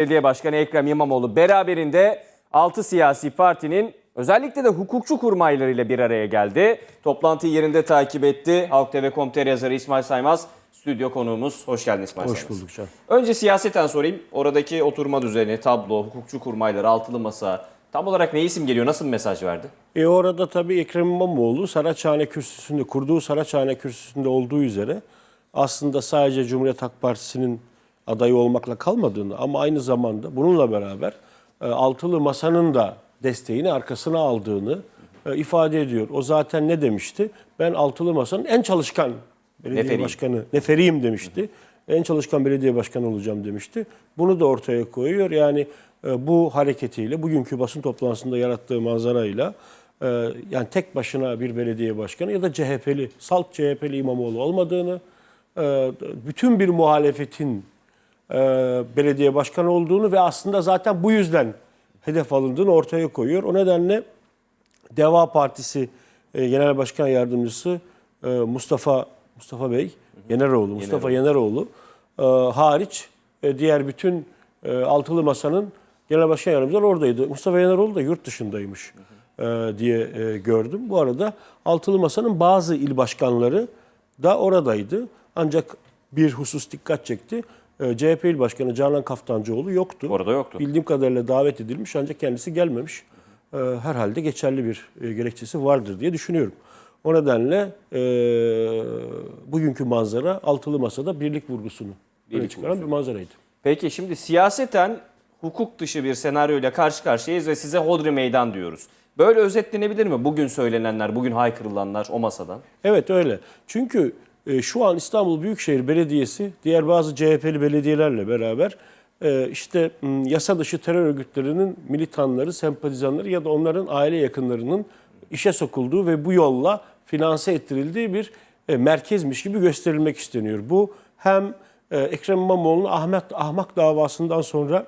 Belediye Başkanı Ekrem İmamoğlu beraberinde 6 siyasi partinin özellikle de hukukçu kurmaylarıyla bir araya geldi. Toplantıyı yerinde takip etti. Halk TV.com.tr yazarı İsmail Saymaz stüdyo konuğumuz. Hoş geldin İsmail Hoş Saymaz. bulduk Can. Önce siyaseten sorayım. Oradaki oturma düzeni, tablo, hukukçu kurmayları, altılı masa tam olarak ne isim geliyor? Nasıl bir mesaj verdi? E orada tabii Ekrem İmamoğlu Saraçhane Kürsüsü'nde kurduğu Saraçhane Kürsüsü'nde olduğu üzere aslında sadece Cumhuriyet Halk Partisi'nin adayı olmakla kalmadığını ama aynı zamanda bununla beraber e, altılı masanın da desteğini arkasına aldığını e, ifade ediyor. O zaten ne demişti? Ben altılı masanın en çalışkan belediye Neferiyim. başkanı, neferiyim demişti. En çalışkan belediye başkanı olacağım demişti. Bunu da ortaya koyuyor. Yani e, bu hareketiyle, bugünkü basın toplantısında yarattığı manzarayla yani tek başına bir belediye başkanı ya da CHP'li, salt CHP'li İmamoğlu olmadığını, bütün bir muhalefetin e, belediye başkanı olduğunu ve aslında zaten bu yüzden hedef alındığını ortaya koyuyor. O nedenle Deva Partisi e, Genel Başkan Yardımcısı e, Mustafa Mustafa Bey, Yeneroğlu, Mustafa Yeneroğlu e, hariç e, diğer bütün e, altılı masanın Genel Başkan Yardımcıları oradaydı. Mustafa Yeneroğlu da yurt dışındaymış e, diye e, gördüm. Bu arada altılı masanın bazı il başkanları da oradaydı. Ancak bir husus dikkat çekti. E, CHP il başkanı Canan Kaftancıoğlu yoktu. Orada yoktu. Bildiğim kadarıyla davet edilmiş ancak kendisi gelmemiş. Ee, herhalde geçerli bir e, gerekçesi vardır diye düşünüyorum. O nedenle e, bugünkü manzara altılı masada birlik vurgusunu Birlik çıkaran bir manzaraydı. Peki şimdi siyaseten hukuk dışı bir senaryoyla karşı karşıyayız ve size hodri meydan diyoruz. Böyle özetlenebilir mi bugün söylenenler, bugün haykırılanlar o masadan? Evet öyle. Çünkü e, şu an İstanbul Büyükşehir Belediyesi diğer bazı CHP'li belediyelerle beraber e, işte yasa dışı terör örgütlerinin militanları, sempatizanları ya da onların aile yakınlarının işe sokulduğu ve bu yolla finanse ettirildiği bir e, merkezmiş gibi gösterilmek isteniyor. Bu hem e, Ekrem İmamoğlu'nun Ahmet Ahmak davasından sonra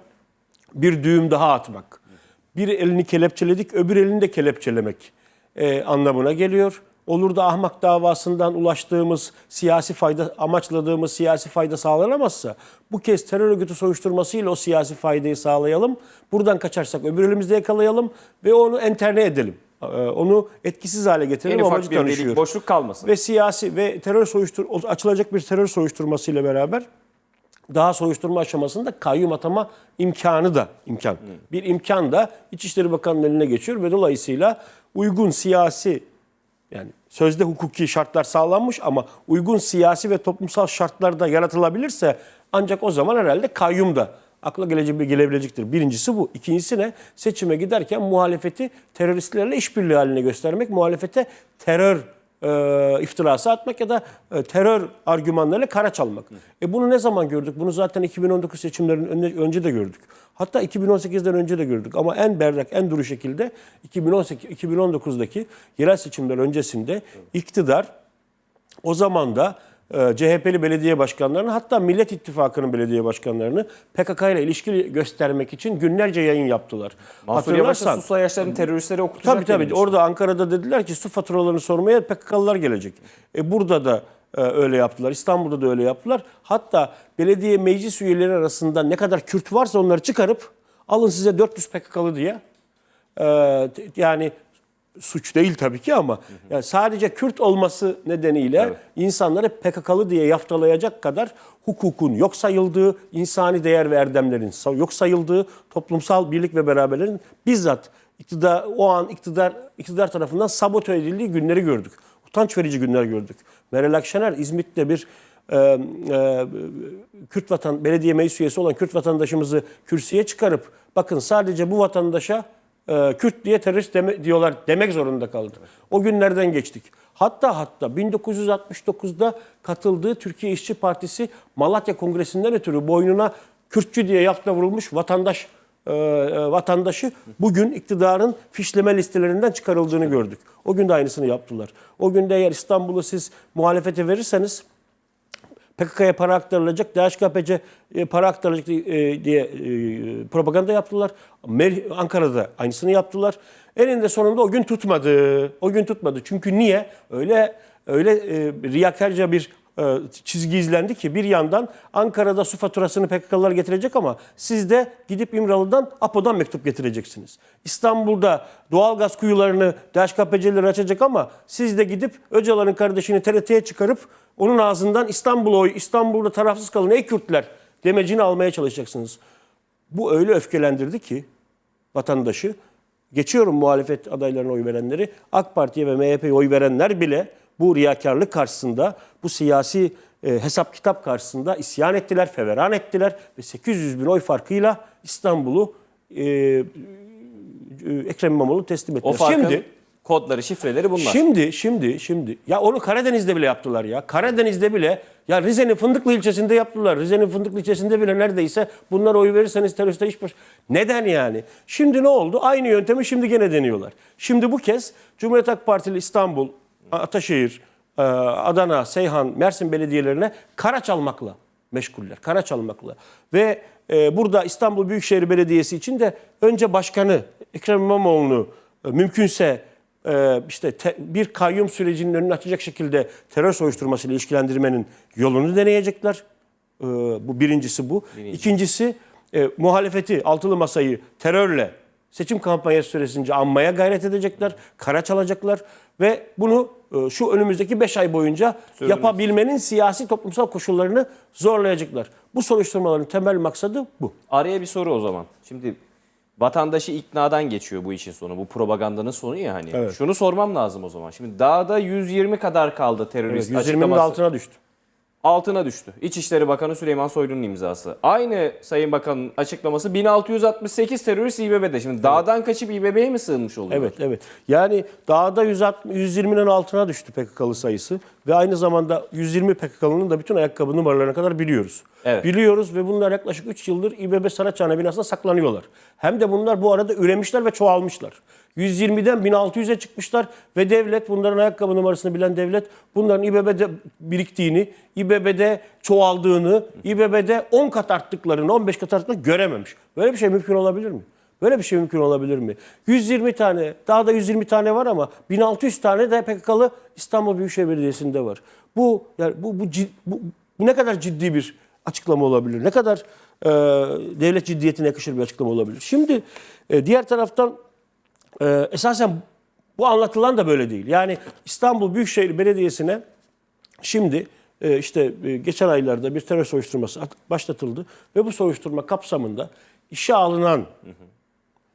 bir düğüm daha atmak. Bir elini kelepçeledik, öbür elini de kelepçelemek e, anlamına geliyor. Olur da ahmak davasından ulaştığımız siyasi fayda, amaçladığımız siyasi fayda sağlanamazsa bu kez terör örgütü soruşturmasıyla o siyasi faydayı sağlayalım. Buradan kaçarsak öbür elimizde yakalayalım ve onu enterne edelim. E, onu etkisiz hale En getirelim ufak amacı bir delik, tanışıyor boşluk kalmasın. ve siyasi ve terör soruştur açılacak bir terör soruşturmasıyla beraber daha soruşturma aşamasında kayyum atama imkanı da imkan. Bir imkan da İçişleri Bakanı'nın eline geçiyor ve dolayısıyla uygun siyasi yani sözde hukuki şartlar sağlanmış ama uygun siyasi ve toplumsal şartlar da yaratılabilirse ancak o zaman herhalde kayyum da akla gelebilecektir. Birincisi bu. İkincisi ne? Seçime giderken muhalefeti teröristlerle işbirliği haline göstermek, muhalefete terör e, iftirası atmak ya da e, terör argümanlarıyla kara çalmak. E bunu ne zaman gördük? Bunu zaten 2019 seçimlerinin önce, de gördük. Hatta 2018'den önce de gördük. Ama en berrak, en duru şekilde 2018, 2019'daki yerel seçimler öncesinde iktidar o zaman da CHP'li belediye başkanlarını hatta Millet İttifakı'nın belediye başkanlarını PKK ile ilişki göstermek için günlerce yayın yaptılar. Mansur Yavaş da Hatırlarsan- su sayaçlarını teröristlere okutacak Tabii tabii. denilmişti. Orada Ankara'da dediler ki su faturalarını sormaya PKK'lılar gelecek. E burada da e, öyle yaptılar. İstanbul'da da öyle yaptılar. Hatta belediye meclis üyeleri arasında ne kadar Kürt varsa onları çıkarıp alın size 400 PKK'lı diye. E, yani suç değil tabii ki ama yani sadece Kürt olması nedeniyle insanları PKK'lı diye yaftalayacak kadar hukukun yok sayıldığı, insani değer ve erdemlerin yok sayıldığı, toplumsal birlik ve beraberlerin bizzat iktidar o an iktidar iktidar tarafından sabote edildiği günleri gördük. Utanç verici günler gördük. Meral Akşener İzmit'te bir e, e, Kürt vatan belediye meclis üyesi olan Kürt vatandaşımızı kürsüye çıkarıp bakın sadece bu vatandaşa e, Kürt diye terörist deme- diyorlar demek zorunda kaldı. O günlerden geçtik. Hatta hatta 1969'da katıldığı Türkiye İşçi Partisi Malatya Kongresi'nden ötürü boynuna Kürtçü diye yafta vurulmuş vatandaş e, e, vatandaşı bugün iktidarın fişleme listelerinden çıkarıldığını gördük. O gün de aynısını yaptılar. O gün de eğer İstanbul'u siz muhalefete verirseniz PKK'ya para aktarılacak, DHKPC e, para aktarılacak e, diye e, propaganda yaptılar. Ankara'da aynısını yaptılar. Eninde sonunda o gün tutmadı. O gün tutmadı. Çünkü niye? Öyle öyle riyakarca bir çizgi izlendi ki bir yandan Ankara'da su faturasını PKK'lılar getirecek ama siz de gidip İmralı'dan APO'dan mektup getireceksiniz. İstanbul'da doğalgaz kuyularını DHKPC'liler açacak ama siz de gidip Öcalan'ın kardeşini TRT'ye çıkarıp onun ağzından İstanbul oy, İstanbul'da tarafsız kalın ey Kürtler demecini almaya çalışacaksınız. Bu öyle öfkelendirdi ki vatandaşı. Geçiyorum muhalefet adaylarına oy verenleri. AK Parti'ye ve MHP'ye oy verenler bile bu riyakarlık karşısında, bu siyasi e, hesap kitap karşısında isyan ettiler, feveran ettiler ve 800 bin oy farkıyla İstanbul'u e, e, Ekrem İmamoğlu teslim ettiler. O farkın Şimdi kodları, şifreleri bunlar. Şimdi, şimdi, şimdi. Ya onu Karadeniz'de bile yaptılar ya. Karadeniz'de bile, ya Rize'nin Fındıklı ilçesinde yaptılar. Rize'nin Fındıklı ilçesinde bile neredeyse bunlar oy verirseniz teröriste hiç baş... Neden yani? Şimdi ne oldu? Aynı yöntemi şimdi gene deniyorlar. Şimdi bu kez Cumhuriyet Halk Partili İstanbul, Ataşehir, e, Adana, Seyhan, Mersin belediyelerine kara çalmakla meşguller. Kara çalmakla. Ve e, burada İstanbul Büyükşehir Belediyesi için de önce başkanı Ekrem İmamoğlu'nu e, mümkünse işte te- bir kayyum sürecinin önünü açacak şekilde terör soruşturmasıyla ilişkilendirmenin yolunu deneyecekler. Bu birincisi bu. İkincisi e, muhalefeti, altılı masayı terörle seçim kampanyası süresince anmaya gayret edecekler, kara çalacaklar ve bunu e, şu önümüzdeki 5 ay boyunca yapabilmenin siyasi toplumsal koşullarını zorlayacaklar. Bu soruşturmaların temel maksadı bu. Araya bir soru o zaman. Şimdi vatandaşı iknadan geçiyor bu işin sonu. Bu propagandanın sonu ya hani. Evet. Şunu sormam lazım o zaman. Şimdi dağda 120 kadar kaldı terörist 120'nin açıklaması. altına düştü. Altına düştü. İçişleri Bakanı Süleyman Soylu'nun imzası. Aynı Sayın Bakan'ın açıklaması 1668 terörist İBB'de. Şimdi dağdan kaçıp İBB'ye mi sığınmış oluyor? Evet, evet. Yani dağda 160, 120'nin altına düştü PKK'lı sayısı ve aynı zamanda 120 PKK'lının da bütün ayakkabı numaralarına kadar biliyoruz. Evet. Biliyoruz ve bunlar yaklaşık 3 yıldır İBB Saraçhane binasında saklanıyorlar. Hem de bunlar bu arada üremişler ve çoğalmışlar. 120'den 1600'e çıkmışlar ve devlet bunların ayakkabı numarasını bilen devlet bunların İBB'de biriktiğini, İBB'de çoğaldığını, İBB'de 10 kat arttıklarını, 15 kat arttıklarını görememiş. Böyle bir şey mümkün olabilir mi? Böyle bir şey mümkün olabilir mi? 120 tane, daha da 120 tane var ama 1600 tane de PKK'lı İstanbul Büyükşehir Belediyesi'nde var. Bu yani bu bu, bu, bu ne kadar ciddi bir açıklama olabilir? Ne kadar e, devlet ciddiyetine yakışır bir açıklama olabilir? Şimdi e, diğer taraftan e, esasen bu anlatılan da böyle değil. Yani İstanbul Büyükşehir Belediyesi'ne Şimdi e, işte e, geçen aylarda bir terör soruşturması at- başlatıldı ve bu soruşturma kapsamında işe alınan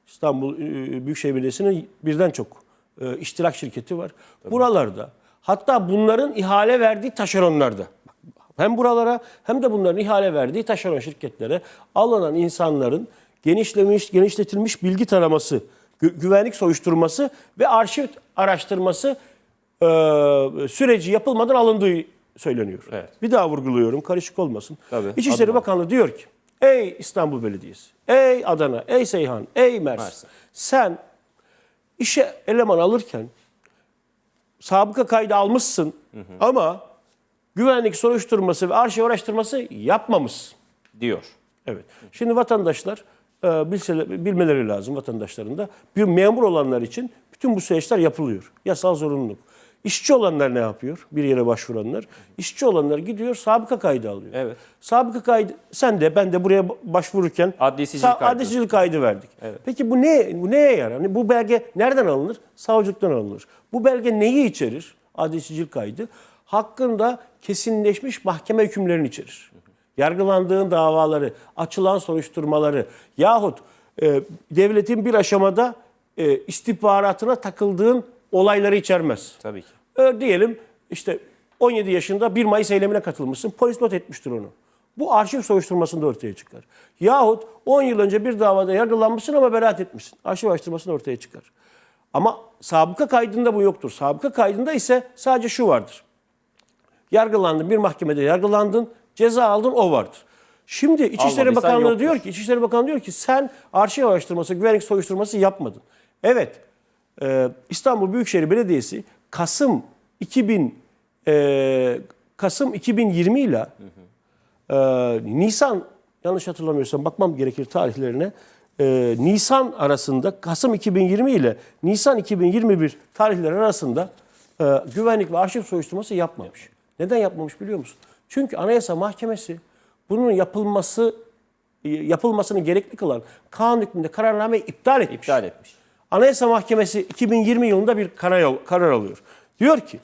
İstanbul e, Büyükşehir Belediyesi'nin birden çok iştirak şirketi var. Buralarda hatta bunların ihale verdiği taşeronlarda hem buralara hem de bunların ihale verdiği taşeron şirketlere alınan insanların genişlemiş, genişletilmiş bilgi taraması, gü- güvenlik soruşturması ve arşiv araştırması e, süreci yapılmadan alındığı söyleniyor. Evet. Bir daha vurguluyorum karışık olmasın. Tabii, İçişleri adım Bakanlığı diyor ki ey İstanbul Belediyesi, ey Adana, ey Seyhan, ey Mersin, Mersin. sen işe eleman alırken sabıka kaydı almışsın ama güvenlik soruşturması ve arşiv araştırması yapmamışsın. Diyor. Evet. Şimdi vatandaşlar e, bilmeleri lazım vatandaşların da. Bir memur olanlar için bütün bu süreçler yapılıyor. Yasal zorunluluk. İşçi olanlar ne yapıyor? Bir yere başvuranlar. İşçi olanlar gidiyor sabıka kaydı alıyor. Evet. Sabıka kaydı sen de ben de buraya başvururken Adli sicil kaydı. adli sicil kaydı verdik. Peki bu ne bu neye yarar? Hani bu belge nereden alınır? Savcılıktan alınır. Bu belge neyi içerir? Adli sicil kaydı hakkında kesinleşmiş mahkeme hükümlerini içerir. Yargılandığın davaları, açılan soruşturmaları yahut e, devletin bir aşamada e, istihbaratına takıldığın olayları içermez. Tabii ki. Ö, diyelim işte 17 yaşında 1 Mayıs eylemine katılmışsın. Polis not etmiştir onu. Bu arşiv soruşturmasında ortaya çıkar. Yahut 10 yıl önce bir davada yargılanmışsın ama beraat etmişsin. Arşiv araştırmasında ortaya çıkar. Ama sabıka kaydında bu yoktur. Sabıka kaydında ise sadece şu vardır. Yargılandın, bir mahkemede yargılandın, ceza aldın o vardır. Şimdi İçişleri Almadıysan Bakanlığı yoktur. diyor ki, İçişleri Bakanlığı diyor ki sen arşiv araştırması, güvenlik soruşturması yapmadın. Evet, e, İstanbul Büyükşehir Belediyesi Kasım 2000 e, Kasım 2020 ile e, Nisan yanlış hatırlamıyorsam bakmam gerekir tarihlerine. E, Nisan arasında Kasım 2020 ile Nisan 2021 tarihleri arasında e, güvenlik ve arşiv soruşturması yapmamış. Neden yapmamış biliyor musun? Çünkü Anayasa Mahkemesi bunun yapılması yapılmasını gerekli kılan kanun hükmünde kararnameyi iptal etmiş. İptal etmiş. Anayasa Mahkemesi 2020 yılında bir karar, karar alıyor. Diyor ki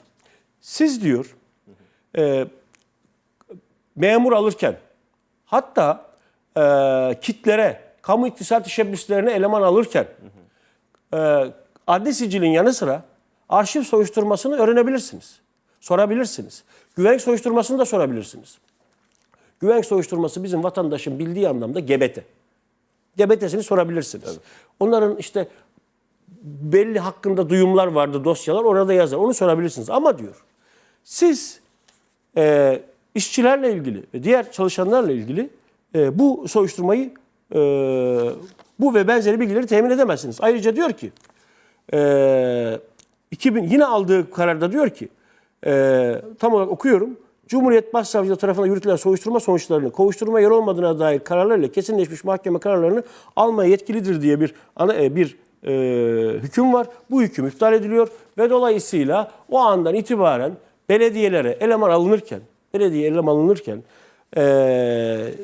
siz diyor e, memur alırken hatta e, kitlere, kamu iktisat teşebbüslerine eleman alırken e, adli sicilin yanı sıra arşiv soruşturmasını öğrenebilirsiniz. Sorabilirsiniz. Güvenlik soruşturmasını da sorabilirsiniz. Güvenlik soruşturması bizim vatandaşın bildiği anlamda gebete. Gebetesini sorabilirsiniz. Onların işte belli hakkında duyumlar vardı dosyalar orada yazar. Onu sorabilirsiniz. Ama diyor siz e, işçilerle ilgili ve diğer çalışanlarla ilgili e, bu soruşturmayı e, bu ve benzeri bilgileri temin edemezsiniz. Ayrıca diyor ki e, 2000 yine aldığı kararda diyor ki e, tam olarak okuyorum. Cumhuriyet Başsavcılığı tarafından yürütülen soruşturma sonuçlarını kovuşturma yer olmadığına dair kararlarıyla kesinleşmiş mahkeme kararlarını almaya yetkilidir diye bir ana, e, bir e, hüküm var. Bu hüküm iptal ediliyor ve dolayısıyla o andan itibaren belediyelere eleman alınırken, belediye eleman alınırken e,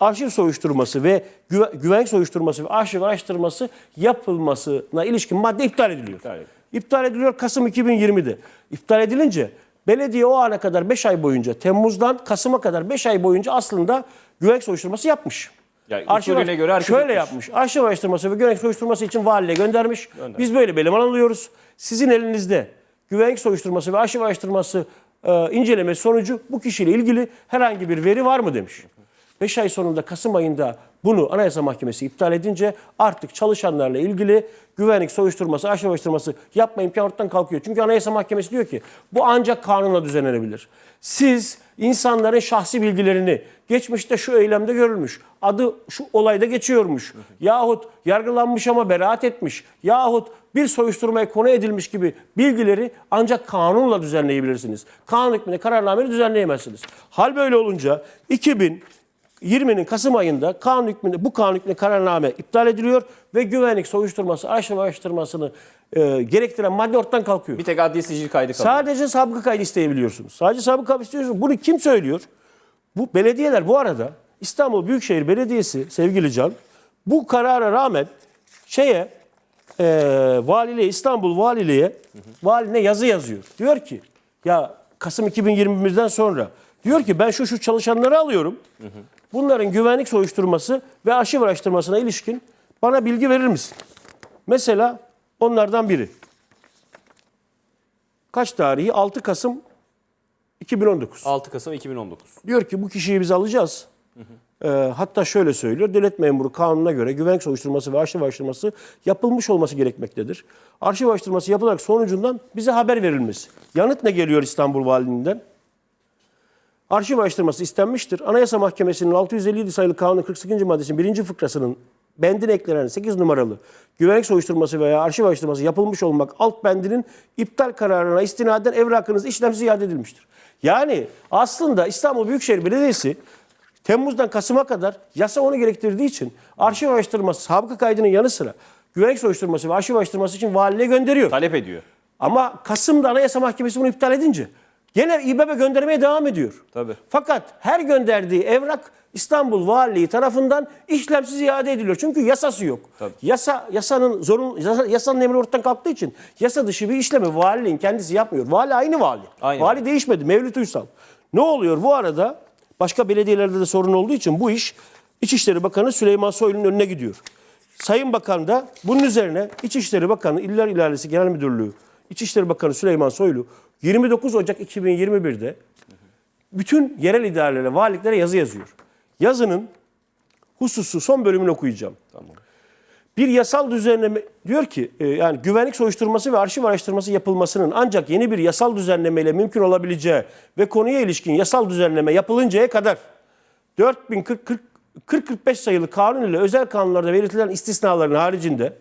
arşiv soruşturması ve güve- güvenlik soruşturması ve arşiv araştırması yapılmasına ilişkin madde iptal ediliyor. İptal ediliyor. İptal ediliyor Kasım 2020'de. İptal edilince belediye o ana kadar 5 ay boyunca Temmuz'dan Kasım'a kadar 5 ay boyunca aslında güvenlik soruşturması yapmış. Yani Arşiv- göre hareket Şöyle etmiş. yapmış. Arşiv araştırması ve güvenlik soruşturması için valiliğe göndermiş. Biz böyle bir eleman alıyoruz. Sizin elinizde güvenlik soruşturması ve arşiv araştırması e, incelemesi sonucu bu kişiyle ilgili herhangi bir veri var mı demiş. 5 ay sonunda Kasım ayında bunu Anayasa Mahkemesi iptal edince artık çalışanlarla ilgili güvenlik soruşturması, arşiv araştırması yapma imkanı ortadan kalkıyor. Çünkü Anayasa Mahkemesi diyor ki bu ancak kanunla düzenlenebilir. Siz insanların şahsi bilgilerini geçmişte şu eylemde görülmüş, adı şu olayda geçiyormuş yahut yargılanmış ama beraat etmiş yahut bir soruşturmaya konu edilmiş gibi bilgileri ancak kanunla düzenleyebilirsiniz. Kanun hükmünde kararnameyle düzenleyemezsiniz. Hal böyle olunca 2020'nin Kasım ayında kanun hükmünde, bu kanun hükmünde kararname iptal ediliyor ve güvenlik soruşturması, arşiv araştırmasını e, gerektiren madde ortadan kalkıyor. Bir tek adli sicil kaydı kalıyor. Sadece sabıka kaydı isteyebiliyorsunuz. Sadece sabıka kaydı istiyorsunuz. Bunu kim söylüyor? Bu belediyeler bu arada İstanbul Büyükşehir Belediyesi sevgili Can bu karara rağmen şeye e, valiliğe İstanbul valiliğe valine yazı yazıyor. Diyor ki ya Kasım 2021'den sonra diyor ki ben şu şu çalışanları alıyorum. Bunların güvenlik soruşturması ve arşiv araştırmasına ilişkin bana bilgi verir misin? Mesela onlardan biri. Kaç tarihi? 6 Kasım 2019. 6 Kasım 2019. Diyor ki bu kişiyi biz alacağız. Ee, hatta şöyle söylüyor. Devlet memuru kanununa göre güvenlik soruşturması ve arşiv araştırması yapılmış olması gerekmektedir. Arşiv araştırması yapılarak sonucundan bize haber verilmesi. Yanıt ne geliyor İstanbul Valiliğinden? Arşiv araştırması istenmiştir. Anayasa Mahkemesi'nin 657 sayılı kanunun 48. maddesinin 1. fıkrasının bendine eklenen 8 numaralı güvenlik soruşturması veya arşiv araştırması yapılmış olmak alt bendinin iptal kararına istinaden evrakınız işlemsiz iade edilmiştir. Yani aslında İstanbul Büyükşehir Belediyesi Temmuz'dan Kasım'a kadar yasa onu gerektirdiği için arşiv araştırması, sabıka kaydının yanı sıra güvenlik soruşturması ve arşiv araştırması için valiliğe gönderiyor. Talep ediyor. Ama Kasım'da Anayasa Mahkemesi bunu iptal edince gene İBB göndermeye devam ediyor. Tabii. Fakat her gönderdiği evrak İstanbul Valiliği tarafından işlemsiz iade ediliyor. Çünkü yasası yok. Tabii. Yasa yasanın zorun yasa- yasanın emri ortadan kalktığı için yasa dışı bir işlemi valiliğin kendisi yapmıyor. Vali aynı vali. Aynı. Vali değişmedi. Mevlüt Uysal. Ne oluyor bu arada? Başka belediyelerde de sorun olduğu için bu iş İçişleri Bakanı Süleyman Soylu'nun önüne gidiyor. Sayın Bakan da bunun üzerine İçişleri Bakanı İller İdaresi Genel Müdürlüğü İçişleri Bakanı Süleyman Soylu 29 Ocak 2021'de bütün yerel idarelere, valiliklere yazı yazıyor. Yazının hususu son bölümünü okuyacağım. Tamam. Bir yasal düzenleme diyor ki e, yani güvenlik soruşturması ve arşiv araştırması yapılmasının ancak yeni bir yasal düzenlemeyle mümkün olabileceği ve konuya ilişkin yasal düzenleme yapılıncaya kadar 40-45 sayılı kanun ile özel kanunlarda belirtilen istisnaların haricinde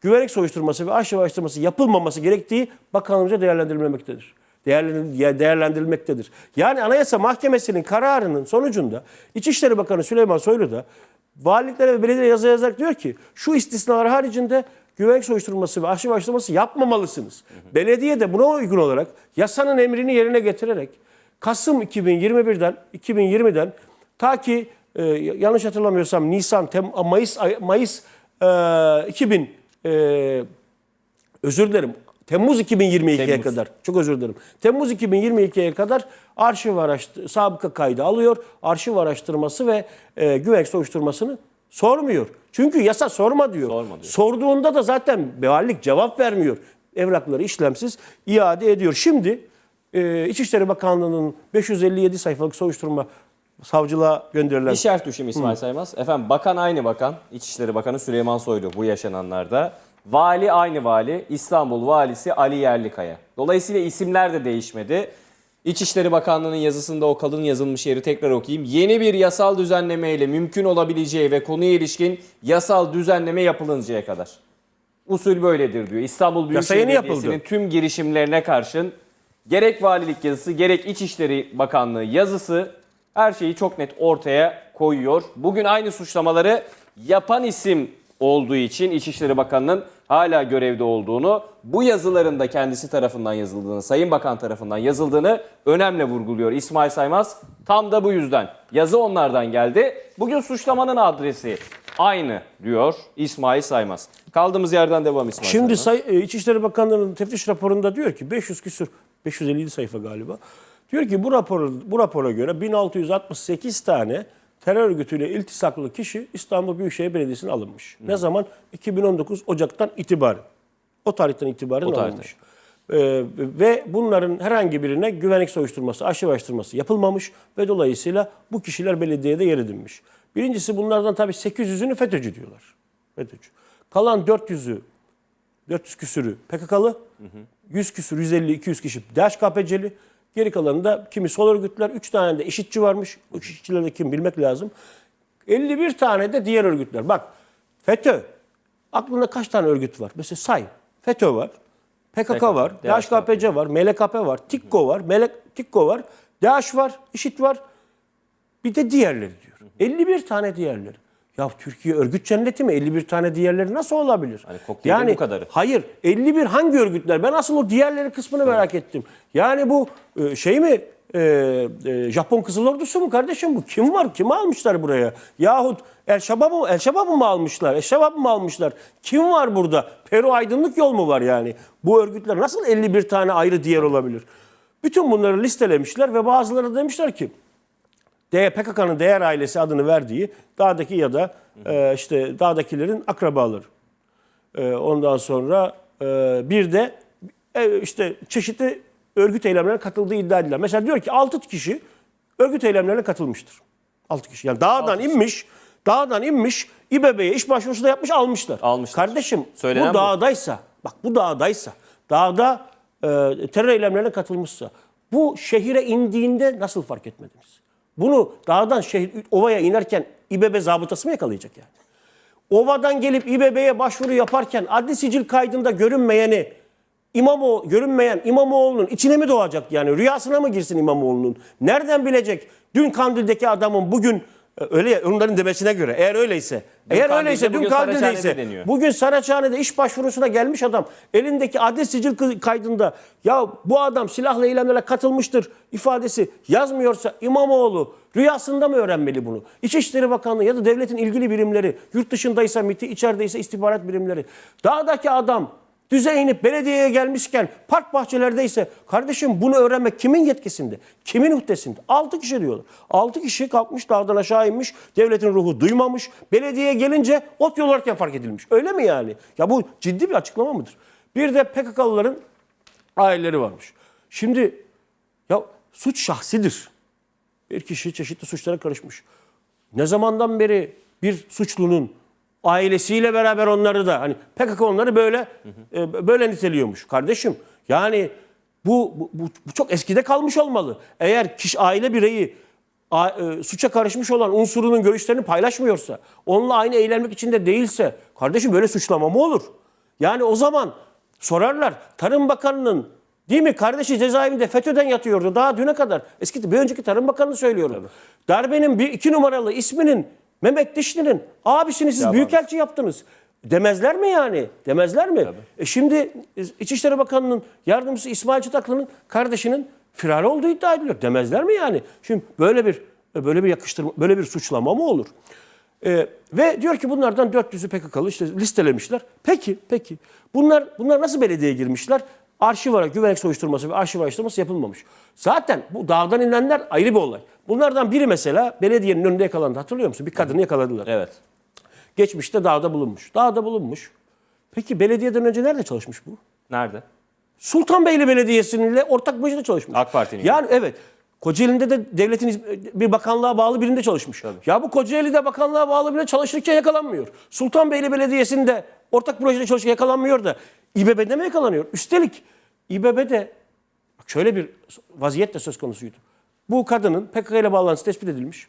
güvenlik soruşturması ve arşiv araştırması yapılmaması gerektiği bakanlığımızca değerlendirilmemektedir. Değerlendir- Değerlendirilmektedir. Yani Anayasa Mahkemesi'nin kararının sonucunda İçişleri Bakanı Süleyman Soylu da valiliklere ve belediyelere yazı yazarak diyor ki şu istisnalar haricinde güvenlik soruşturması ve arşiv araştırması yapmamalısınız. Belediye de buna uygun olarak yasanın emrini yerine getirerek Kasım 2021'den 2020'den ta ki e, yanlış hatırlamıyorsam Nisan, Tem, Mayıs ay- Mayıs e, 2000 e, özür dilerim. Temmuz 2022'ye Temmuz. kadar. Çok özür dilerim. Temmuz 2022'ye kadar arşiv araştır, sabıka kaydı alıyor. Arşiv araştırması ve e, güvenlik soruşturmasını sormuyor. Çünkü yasa sorma diyor. Sorma diyor. Sorduğunda da zaten valilik cevap vermiyor. Evrakları işlemsiz iade ediyor. Şimdi e, İçişleri Bakanlığı'nın 557 sayfalık soruşturma savcılığa gönderilen Bir şerh düşeyim İsmail Saymaz. Efendim bakan aynı bakan. İçişleri Bakanı Süleyman Soylu bu yaşananlarda. Vali aynı vali. İstanbul valisi Ali Yerlikaya. Dolayısıyla isimler de değişmedi. İçişleri Bakanlığı'nın yazısında o kalın yazılmış yeri tekrar okuyayım. Yeni bir yasal düzenleme ile mümkün olabileceği ve konuya ilişkin yasal düzenleme yapılıncaya kadar. Usul böyledir diyor. İstanbul Büyükşehir. Belediyesi'nin tüm girişimlerine karşın gerek valilik yazısı gerek İçişleri Bakanlığı yazısı her şeyi çok net ortaya koyuyor. Bugün aynı suçlamaları yapan isim olduğu için İçişleri Bakanı'nın hala görevde olduğunu, bu yazıların da kendisi tarafından yazıldığını, Sayın Bakan tarafından yazıldığını önemli vurguluyor İsmail Saymaz. Tam da bu yüzden yazı onlardan geldi. Bugün suçlamanın adresi aynı diyor İsmail Saymaz. Kaldığımız yerden devam İsmail Şimdi Saymaz. say, e, İçişleri Bakanlığı'nın teftiş raporunda diyor ki 500 küsür 557 sayfa galiba. Diyor ki bu rapor bu rapora göre 1668 tane terör örgütüyle iltisaklı kişi İstanbul Büyükşehir Belediyesi'ne alınmış. Ne zaman? 2019 Ocak'tan itibaren. O tarihten itibaren O tarihten. alınmış. Ee, ve bunların herhangi birine güvenlik soruşturması, arşiv araştırması yapılmamış ve dolayısıyla bu kişiler belediyede yer edinmiş. Birincisi bunlardan tabii 800'ünü FETÖ'cü diyorlar. FETÖ'cü. Kalan 400'ü 400 küsürü PKK'lı, 100 küsür, 150, 200 kişi DHKPC'li. Geri kalanında kimi sol örgütler, 3 tane de işitçi varmış. O işitçiler de kim bilmek lazım. 51 tane de diğer örgütler. Bak FETÖ, aklında kaç tane örgüt var? Mesela say. FETÖ var, PKK, var, DHKPC var, MLKP var, TİKKO var, Melek, TİKKO var, DH var, IŞİD var. Bir de diğerleri diyor. 51 tane diğerleri. Ya Türkiye örgüt cenneti mi? 51 tane diğerleri nasıl olabilir? Hani kokteylde bu kadarı. Hayır. 51 hangi örgütler? Ben asıl o diğerleri kısmını merak ettim. Yani bu e, şey mi? e, e, Japon Kızıl Ordusu mu kardeşim bu? Kim var? Kimi almışlar buraya? Yahut El Şabab'ı mı, El Şabab'ı mı almışlar? El Şabab'ı mı almışlar? Kim var burada? Peru Aydınlık Yol mu var yani? Bu örgütler nasıl 51 tane ayrı diğer olabilir? Bütün bunları listelemişler ve bazıları demişler ki PKK'nın değer ailesi adını verdiği dağdaki ya da e, işte dağdakilerin akrabaları. E, ondan sonra e, bir de e, işte çeşitli örgüt eylemlerine katıldığı iddia edilen. Mesela diyor ki 6 kişi örgüt eylemlerine katılmıştır. 6 kişi. Yani dağdan inmiş, dağdan inmiş, İBB'ye iş başvurusu da yapmış, almışlar. Almışlar. Kardeşim Söylenen bu bu. dağdaysa, bak bu dağdaysa, dağda e, terör eylemlerine katılmışsa, bu şehire indiğinde nasıl fark etmediniz? Bunu dağdan şehir, ovaya inerken İBB zabıtası mı yakalayacak yani? Ovadan gelip İBB'ye başvuru yaparken adli sicil kaydında görünmeyeni İmamoğlu, görünmeyen İmamoğlu'nun içine mi doğacak yani? Rüyasına mı girsin İmamoğlu'nun? Nereden bilecek? Dün Kandil'deki adamın bugün öyle ya, onların demesine göre. Eğer öyleyse Dün eğer öyleyse dün Kandil'deyse bugün Saraçhane'de iş başvurusuna gelmiş adam elindeki adli sicil kaydında ya bu adam silahlı eylemlere katılmıştır ifadesi yazmıyorsa İmamoğlu rüyasında mı öğrenmeli bunu? İçişleri Bakanlığı ya da devletin ilgili birimleri yurt dışındaysa MİT'i içerideyse istihbarat birimleri. Dağdaki adam düze inip belediyeye gelmişken park bahçelerdeyse kardeşim bunu öğrenmek kimin yetkisinde? Kimin uhdesinde? 6 kişi diyorlar. 6 kişi kalkmış dağdan aşağı inmiş. Devletin ruhu duymamış. Belediyeye gelince ot yolarken fark edilmiş. Öyle mi yani? Ya bu ciddi bir açıklama mıdır? Bir de PKK'lıların aileleri varmış. Şimdi ya suç şahsidir. Bir kişi çeşitli suçlara karışmış. Ne zamandan beri bir suçlunun ailesiyle beraber onları da hani PKK onları böyle e, böyle niteliyormuş kardeşim. Yani bu, bu, bu, çok eskide kalmış olmalı. Eğer kişi aile bireyi a- e, suça karışmış olan unsurunun görüşlerini paylaşmıyorsa, onunla aynı eylemlik içinde değilse kardeşim böyle suçlama mı olur? Yani o zaman sorarlar Tarım Bakanı'nın değil mi kardeşi cezaevinde FETÖ'den yatıyordu daha düne kadar. Eski bir önceki Tarım Bakanı'nı söylüyorum. Darbenin bir iki numaralı isminin Mehmet Dişli'nin abisini siz büyükelçi yaptınız. Demezler mi yani? Demezler mi? E şimdi İçişleri Bakanı'nın yardımcısı İsmail Çıtaklı'nın kardeşinin firari olduğu iddia ediliyor. Demezler mi yani? Şimdi böyle bir böyle bir yakıştırma, böyle bir suçlama mı olur? Ee, ve diyor ki bunlardan 400'ü PKK'lı işte listelemişler. Peki, peki. Bunlar bunlar nasıl belediyeye girmişler? Arşiv ara, güvenlik soruşturması ve arşiv araştırması yapılmamış. Zaten bu dağdan inenler ayrı bir olay. Bunlardan biri mesela belediyenin önünde yakalandı. Hatırlıyor musun? Bir kadını yakaladılar. Evet. Geçmişte dağda bulunmuş. Dağda bulunmuş. Peki belediyeden önce nerede çalışmış bu? Nerede? Sultanbeyli Belediyesi'yle ortak projede çalışmış. AK Parti'nin Yani evet. Kocaeli'nde de devletin bir bakanlığa bağlı birinde çalışmış. Ya bu Kocaeli'de bakanlığa bağlı birinde çalışırken yakalanmıyor. Sultanbeyli Belediyesi'nde ortak projede çalışırken yakalanmıyor da İBB'de mi yakalanıyor? Üstelik İBB'de bak şöyle bir vaziyet de söz konusuydu. Bu kadının PKK ile bağlantısı tespit edilmiş.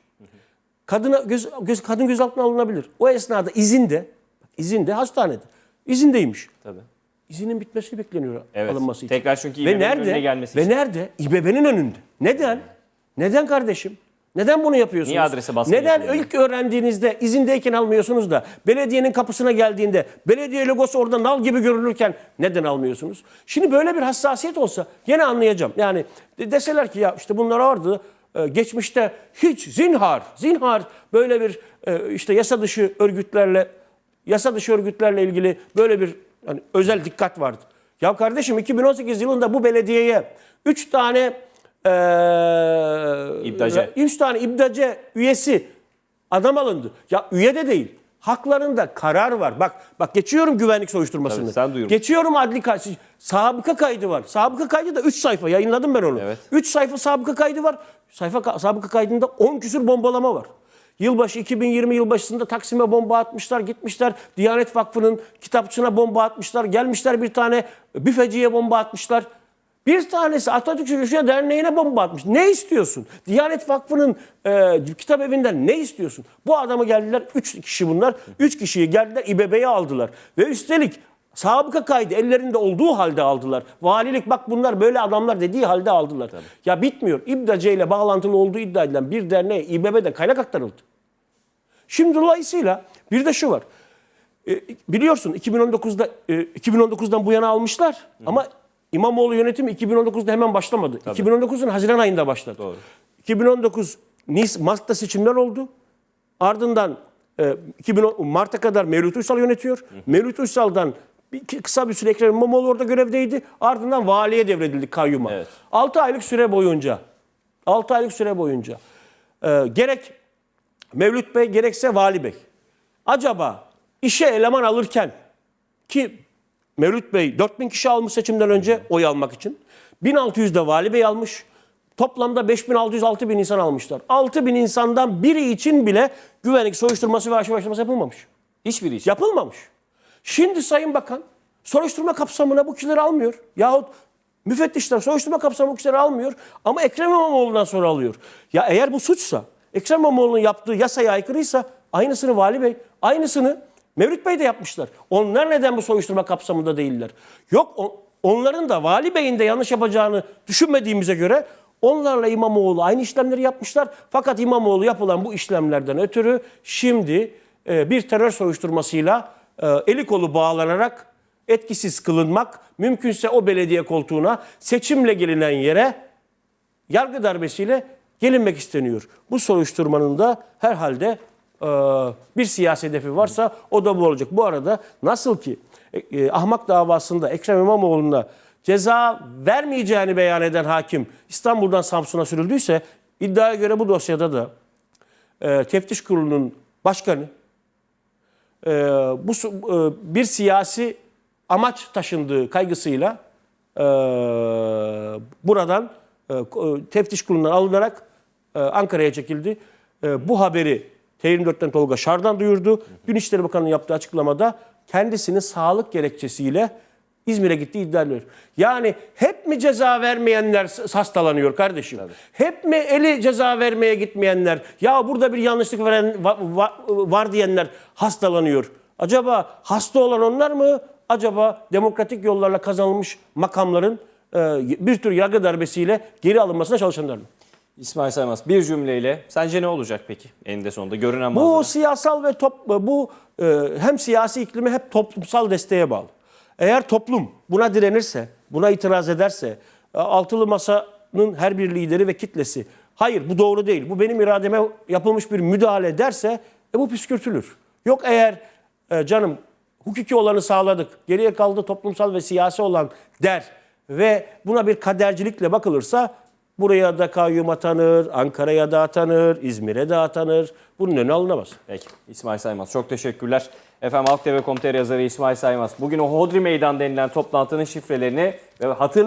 Kadına göz, göz, kadın gözaltına alınabilir. O esnada izinde, izinde hastanede. İzindeymiş. Tabii. İzinin bitmesi bekleniyor Evet. alınması için. Tekrar çünkü ve İBB'nin nerede? önüne gelmesi ve için. nerede? İBB'nin önünde. Neden? Neden kardeşim? Neden bunu yapıyorsunuz? Niye adrese baskı Neden yapılıyor? ilk öğrendiğinizde izindeyken almıyorsunuz da belediyenin kapısına geldiğinde belediye logosu orada nal gibi görülürken neden almıyorsunuz? Şimdi böyle bir hassasiyet olsa gene anlayacağım. Yani de- deseler ki ya işte bunlar vardı e, geçmişte hiç zinhar, zinhar böyle bir e, işte yasa dışı örgütlerle yasa dışı örgütlerle ilgili böyle bir hani özel dikkat vardı. Ya kardeşim 2018 yılında bu belediyeye 3 tane eee İbdacı. 3 tane ibdacı üyesi adam alındı. Ya üye de değil. Haklarında karar var. Bak bak geçiyorum güvenlik soruşturmasını. Tabii, sen duyurmuş. Geçiyorum adli kaydı. Sabıka kaydı var. Sabıka kaydı da 3 sayfa. Yayınladım ben onu. Evet. 3 sayfa sabıka kaydı var. Sayfa sabıka kaydında 10 küsür bombalama var. Yılbaşı 2020 yılbaşısında Taksim'e bomba atmışlar, gitmişler. Diyanet Vakfı'nın kitapçına bomba atmışlar. Gelmişler bir tane büfeciye bomba atmışlar. Bir tanesi Atatürk Çocukça Derneği'ne bomba atmış. Ne istiyorsun? Diyanet Vakfı'nın e, kitap evinden ne istiyorsun? Bu adamı geldiler, 3 kişi bunlar. 3 kişiyi geldiler İBB'ye aldılar. Ve üstelik sabıka kaydı ellerinde olduğu halde aldılar. Valilik bak bunlar böyle adamlar dediği halde aldılar. Ya bitmiyor. İBDAC ile bağlantılı olduğu iddia edilen bir derneğe İBB'de kaynak aktarıldı. Şimdi dolayısıyla bir de şu var. E, biliyorsun 2019'da e, 2019'dan bu yana almışlar ama İmamoğlu yönetimi 2019'da hemen başlamadı. 2019'un Haziran ayında başladı. Doğru. 2019 Nis Mart'ta seçimler oldu. Ardından e, 2010 Mart'a kadar Mevlüt Uysal yönetiyor. Mevlüt Uysal'dan bir, kısa bir süre Ekrem İmamoğlu orada görevdeydi. Ardından valiye devredildi kayyuma. Evet. 6 aylık süre boyunca 6 aylık süre boyunca e, gerek Mevlüt Bey gerekse Vali Bey. Acaba işe eleman alırken ki Mevlüt Bey 4000 kişi almış seçimden önce oy almak için. 1600 de Vali Bey almış. Toplamda 5600-6000 insan almışlar. 6000 insandan biri için bile güvenlik soruşturması ve arşiv araştırması yapılmamış. Hiçbir iş. Yapılmamış. Şimdi Sayın Bakan soruşturma kapsamına bu kişileri almıyor. Yahut müfettişler soruşturma kapsamına bu kişileri almıyor ama Ekrem İmamoğlu'ndan sonra alıyor. Ya eğer bu suçsa, Ekrem İmamoğlu'nun yaptığı yasaya aykırıysa aynısını Vali Bey, aynısını Mevlüt Bey de yapmışlar. Onlar neden bu soruşturma kapsamında değiller? Yok o- onların da Vali Bey'in de yanlış yapacağını düşünmediğimize göre onlarla İmamoğlu aynı işlemleri yapmışlar. Fakat İmamoğlu yapılan bu işlemlerden ötürü şimdi e, bir terör soruşturmasıyla e, eli kolu bağlanarak etkisiz kılınmak, mümkünse o belediye koltuğuna seçimle gelinen yere yargı darbesiyle gelinmek isteniyor. Bu soruşturmanın da herhalde bir siyasi hedefi varsa o da bu olacak. Bu arada nasıl ki e, e, ahmak davasında Ekrem İmamoğlu'na ceza vermeyeceğini beyan eden hakim İstanbul'dan Samsun'a sürüldüyse iddiaya göre bu dosyada da e, teftiş kurulunun başkanı e, bu e, bir siyasi amaç taşındığı kaygısıyla e, buradan e, teftiş kurulundan alınarak e, Ankara'ya çekildi. E, bu haberi T24'ten Tolga Şardan duyurdu. Dün İçişleri Bakanı'nın yaptığı açıklamada kendisinin sağlık gerekçesiyle İzmir'e gittiği iddia ediliyor. Yani hep mi ceza vermeyenler hastalanıyor kardeşim? Hep mi eli ceza vermeye gitmeyenler, ya burada bir yanlışlık veren va- va- var diyenler hastalanıyor? Acaba hasta olan onlar mı? Acaba demokratik yollarla kazanılmış makamların e, bir tür yargı darbesiyle geri alınmasına çalışanlar mı? İsmail Saymaz bir cümleyle sence ne olacak peki eninde sonunda görünen Bu manzara? siyasal ve top bu e, hem siyasi iklimi hep toplumsal desteğe bağlı. Eğer toplum buna direnirse, buna itiraz ederse, e, altılı masa PKK'nın her bir lideri ve kitlesi hayır bu doğru değil, bu benim irademe yapılmış bir müdahale derse e, bu püskürtülür. Yok eğer e, canım hukuki olanı sağladık, geriye kaldı toplumsal ve siyasi olan der ve buna bir kadercilikle bakılırsa buraya da kayyum atanır, Ankara'ya da atanır, İzmir'e de atanır. Bunun önüne alınamaz. Peki İsmail Saymaz çok teşekkürler. Efendim Halk TV yazarı İsmail Saymaz bugün o Hodri Meydan denilen toplantının şifrelerini ve hatır